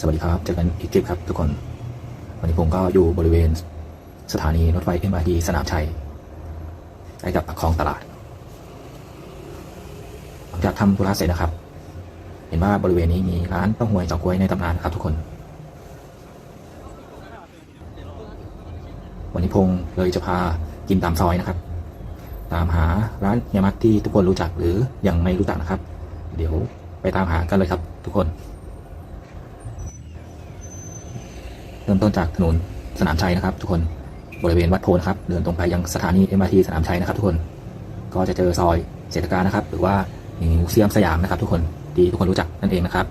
สวัสดีครับ เจอกันอีกคลิปครับทุกคน วันนี้ผมก็อยู่บริเวณสถานีรถไฟ MRT สนามชัยใกล้กับปากคลองตลาด หลังจากทำธุระเสร็จนะครับ เห็นว่าบริเวณนี้มีร้านต้าหวยเฉาก๊วยในตำนานครับทุกคน วันนี้พงษ์เลยจะพากินตามซอยนะครับ ตามหาร้านเฮียมักที่ทุกคนรู้จักหรือยังไม่รู้จักนะครับ เดี๋ยวไปตามหากันเลยครับทุกคน เริ่มต้นจากถนนสนามชัยนะครับ ทุกคนบริเวณวัดโพนะครับ เดินตรงไปยังสถานี MRT สนามชัยนะครับ ทุกคนก็จะเจอซอยเศรษฐการนะครับ หรือว่ามิวเซียมสยามนะครับ ทุกคนที่ทุกคนรู้จักนั่นเองนะครับ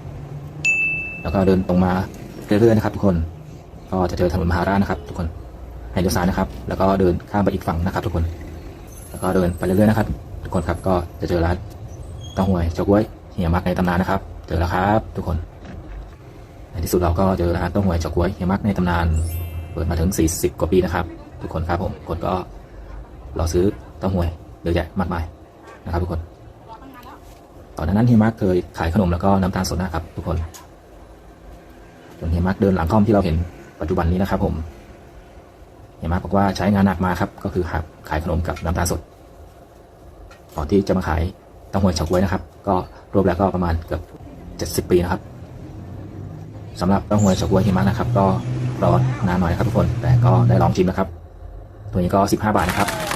แล้วก็เดินตรงมาเรื่อยๆนะครับ ทุกคนก็จะเจอถนนมหาราชนะครับ ทุกคนให้เลี้ยวซ้ายนะครับ แล้วก็เดินข้ามไปอีกฝั่งนะครับ ทุกคน แล้วก็เดินไปเรื่อยๆนะครับ ทุกคนครับก็จะเจอร้านเต้าหวยเฉาก๊วยเฮียมักในตำนานนะครับ เจอแล้วครับ ทุกคนใน ที่สุดเราก็เจอร้านเต้าหวยเฉาก๊วยเฮียมักในตำนาน เปิดมาถึง 40 กว่าปีนะครับ ทุกคนครับผมคนก็รอซื้อต้าหวยเยอะแยะมากมายนะครับ ทุกคนตอนนั้นเฮียมักเคยขายขนมแล้วก็น้ำตาลสดนะครับ ทุกคนจนเฮียมักเดินหลังค่อมที่เราเห็นปัจจุบันนี้นะครับ ผมเฮียมักบอกว่าใช้งานหนักมาครับ ก็คือหักขายขนมกับน้ำตาลสดก่อนที่จะมาขายต้าหวยเฉาก๊วยนะครับ ก็รวมแล้วก็ประมาณเกือบ70 ปีนะครับ สำหรับเต้าหวยเฉาก๊วยหิมะนะครับ ก็รอนานหน่อยครับทุกคน แต่ก็ได้ลองชิมนะครับ ตัวนี้ก็ 15 บาทนะครับ